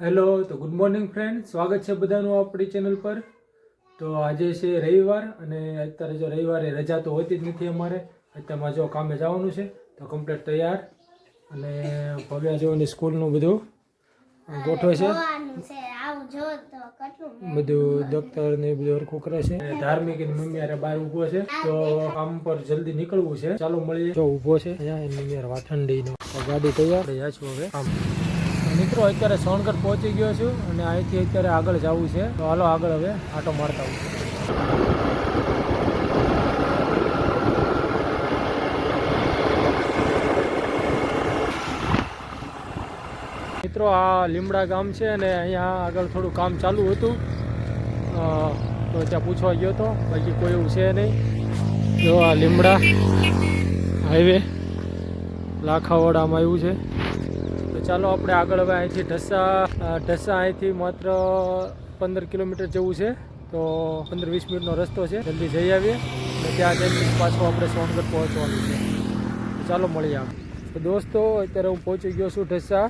Hello, તો good morning friend. સ્વાગત છે બધાનું આપણી ચેનલ પર. તો આજે છે રવિવાર અને અત્યારે જો રવિવારે રજા તો હોતી જ નથી અમારે. અત્યારમાં જો કામે જવાનું છે, તો કમ્પ્લીટ તૈયાર. અને ભવ્યા જોવાની સ્કૂલનું બધું ગોઠવે છે. બધું દફતર ને બધું હરખું કરે છે. ધાર્મિક એની મમ્મી હારે બહાર ઊભો છે. તો કામ પર જલ્દી નીકળવું છે. ચાલો મળીએ. જો ઊભો છે, અહીંયા એની મમ્મી વાઠંડી ગાડી તૈયાર. છું હવે આમ. મિત્રો, અત્યારે સોનગઢ પહોંચી ગયો છું અને અહીંથી અત્યારે આગળ જવું છે. તો હાલો, આગળ હવે આટો મારતા આવું મિત્રો, આ લીમડા ગામ છે અને અહીંયા આગળ થોડું કામ ચાલુ હતું. તો ત્યાં પૂછવા ગયો હતો બાકી કોઈ એવું છે નહીં. જો આ લીમડા હાઈવે લાખાવાડામાં આવ્યું છે. ચાલો આપણે આગળ હવે અહીંથી ઢસા ઢસા અહીંથી માત્ર પંદર કિલોમીટર જેવું છે. તો પંદર વીસ મિનિટનો રસ્તો છે. જલ્દી જઈ આવીએ. અને ત્યાં જઈને પાછું આપણે સોનગઢ પહોંચવાનું છે. ચાલો મળીએ તો દોસ્તો, અત્યારે હું પહોંચી ગયો છું ઢસા.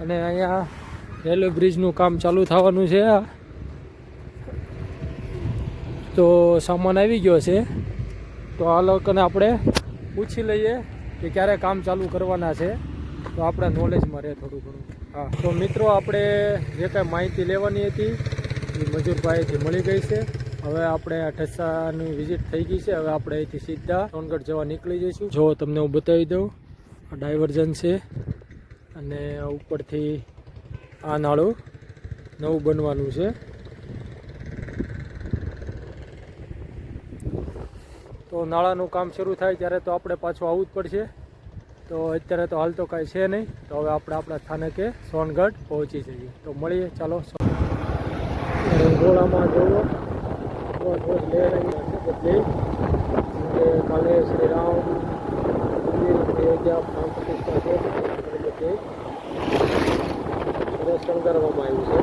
અને અહીંયા રેલવે બ્રિજનું કામ ચાલુ થવાનું છે. તો સામાન આવી ગયો છે. તો આ લોકોને આપણે પૂછી લઈએ કે ક્યારે કામ ચાલુ કરવાના છે. તો આપણા નોલેજમાં રહે થોડું ઘણું. હા, તો મિત્રો, આપણે જે કાંઈ માહિતી લેવાની હતી, એ મજૂરભાઈથી મળી ગઈ છે. હવે આપણે આ ઠસ્સાની વિઝિટ થઈ ગઈ છે. હવે આપણે અહીંથી સીધા સોનગઢ જવા નીકળી જઈશું. જો તમને હું બતાવી દઉં, આ ડાયવર્ઝન છે અને ઉપરથી આ નાળું નવું બનવાનું છે. તો નાળાનું કામ શરૂ થાય ત્યારે તો આપણે પાછું આવવું જ પડશે. તો અત્યારે તો હાલ તો કાંઈ છે નહીં. તો હવે આપણે આપણા સ્થાનકે સોનગઢ પહોંચી જઈએ. તો મળીએ, ચાલો. રંગોળામાં જોવો. બધી કે કાલે શ્રી રામ મંદિર અયોધ્યા પ્રાણ પ્રતિષ્ઠા છે અને બધી સરસ શણગારવામાં આવ્યું છે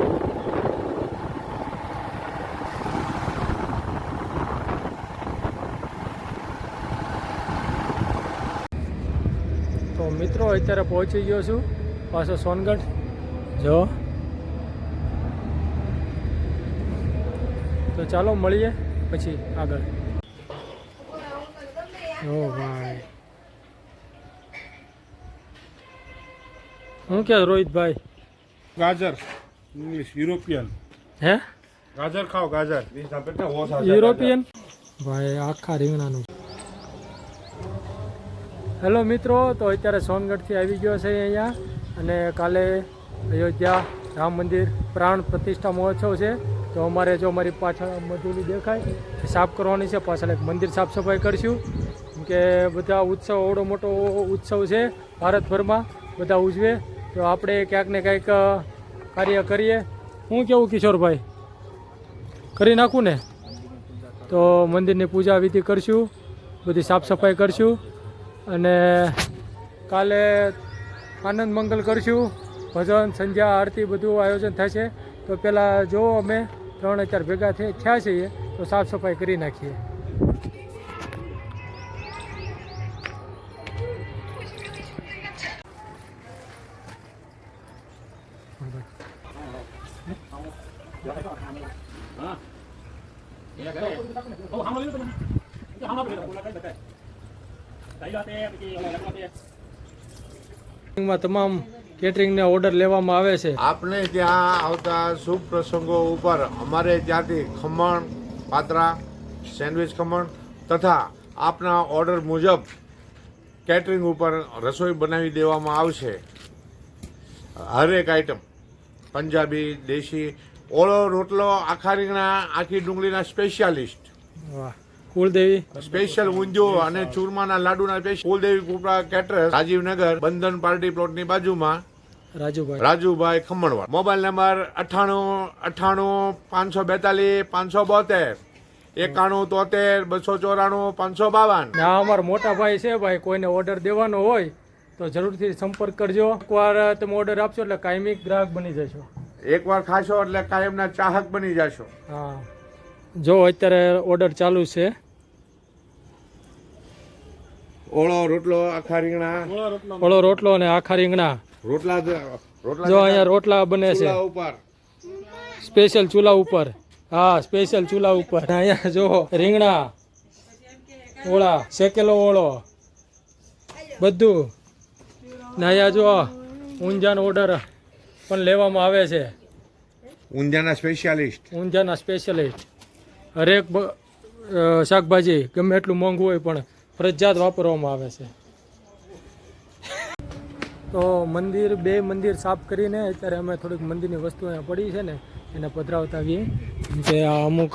તો મિત્રો અત્યારે પહોંચી ગયો છું પાછો સોનગઢ. જો. તો ચાલો મળીએ પછી આગળ. ઓ ભાઈ. હું કે રોહિતભાઈ? ગાજર. ઇંગ્લિશ યુરોપિયન હે? ગાજર ખાઓ ગાજર. યુરોપિયન ભાઈ આખા રીંગણાનું. હેલો મિત્રો, તો અત્યારે સોનગઢથી આવી ગયો છે અહીંયા અને કાલે અયોધ્યા રામ મંદિર પ્રાણ પ્રતિષ્ઠા મહોત્સવ છે. તો અમારે જો અમારી પાછળ મધુલી દેખાય સાફ કરવાની છે. પાછળ એક મંદિર સાફ સફાઈ કરશું. કે બધા ઉત્સવ અવડો મોટો ઉત્સવ છે ભારતભરમાં, બધા ઉજવે. તો આપણે ક્યાંક ને ક્યાંક કાર્ય કરીએ. હું કેવું કિશોરભાઈ? કરી નાખું ને? તો મંદિરની પૂજા વિધિ કરશું, બધી સાફ સફાઈ કરશું. અને કાલે આનંદ મંગલ કરશું. ભજન, સંધ્યા, આરતી બધું આયોજન થશે તો પહેલાં જો અમે, ત્રણ ચાર ભેગા થયા છીએ, તો સાફ સફાઈ કરી નાખીએ. માં તમામ કેટરિંગના ઓર્ડર લેવામાં આવે છે. આપને ત્યાં આવતા શુભ પ્રસંગો ઉપર અમારે ત્યાંથી ખમણ પાત્રા સેન્ડવિચ ખમણ તથા આપના ઓર્ડર મુજબ કેટરિંગ ઉપર રસોઈ બનાવી દેવામાં આવશે. હરેક આઈટમ પંજાબી દેશી ઓળો રોટલો આખા રીંગણા આખી ડુંગળીના સ્પેશિયાલિસ્ટ વાહ. કુળદેવી. સ્પેશિયલ ઊંધિયો અને ચૂરમાના લાડુના સ્પેશિયલ કુલદેવી કુપરા કેટરસ રાજીવનગર બંધન પાર્ટી પ્લોટની બાજુમાં રાજુભાઈ. રાજુભાઈ ખમણવાર મોબાઈલ નંબર અઠ્ઠાણું અઠ્ઠાણું પાંચસો બેતાલીસ પાંચસો બોતેર એકાણું તોતેર બસો ચોરાણું પાંચસો બાવન. ને અમારા મોટા ભાઈ છે ભાઈ કોઈને ઓર્ડર દેવાનો હોય તો જરૂરથી સંપર્ક કરજો. એકવાર તમે ઓર્ડર આપશો એટલે કાયમી ગ્રાહક બની જશો. એકવાર ખાશો એટલે કાયમના ચાહક બની જશો. હા. જો અત્યારે ઓર્ડર ચાલુ છે. ઓળો રોટલો આખા રીંગણા. ઓળો રોટલો અને આખા રીંગણા. રોટલા રોટલા જો અહીંયા રોટલા બને છે. ઉપર. સ્પેશિયલ ચૂલા ઉપર. હા સ્પેશિયલ ચૂલા ઉપર. અહીંયા જો રીંગણા ઓળા શેકેલો ઓળો. બધું. ને અહીંયા જો ઊંઝાનો ઓર્ડર પણ લેવામાં આવે છે. ઊંઝાના સ્પેશિયાલિસ્ટ ઊંઝાના સ્પેશિયલિસ્ટ હરેક શાકભાજી ગમે એટલું મોંઘું હોય પણ ફરજિયાત વાપરવામાં આવે છે. તો મંદિર, બે મંદિર સાફ કરીને અત્યારે અમે થોડીક મંદિરની વસ્તુ અહીંયા પડી છે ને, એને પધરાવતા આવીએ જે આ અમુક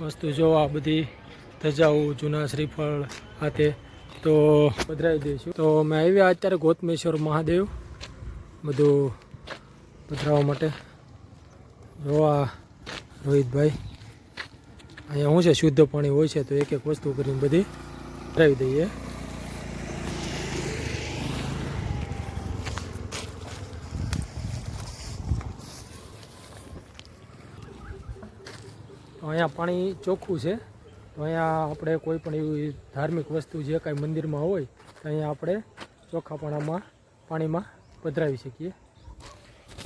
વસ્તુ જો આ બધી ધજાઓ, જૂના શ્રીફળ આ તો પધરાવી દઈશું. તો અમે આવ્યા અત્યારે ગોતમેશ્વર મહાદેવ, બધું પધરાવવા માટે. જોવા રોહિતભાઈ. અહીંયા શું છે, શુદ્ધ પાણી હોય છે, તો એક એક વસ્તુ કરીને બધી ભરાવી દઈએ. અહીંયા પાણી ચોખ્ખું છે. તો અહીંયા આપણે કોઈ પણ એવી ધાર્મિક વસ્તુ જે કાંઈ મંદિરમાં હોય, તો અહીંયા આપણે ચોખ્ખાપણામાં પાણીમાં પધરાવી શકીએ.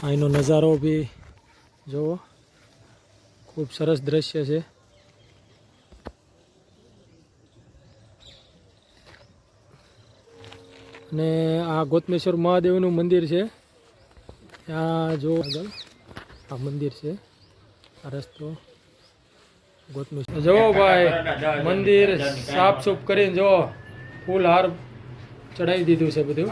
અહીંનો નજારો બી જુઓ. ખૂબ સરસ દ્રશ્ય છે. અને આ ગોતમેશ્વર મહાદેવનું મંદિર છે. ત્યાં જો આગળ આ મંદિર છે. આ રસ્તો ગોતમેશ્વર. જો ભાઈ, મંદિર સાફ સૂફ કરીને જો ફૂલ હાર ચડાવી દીધું છે બધું.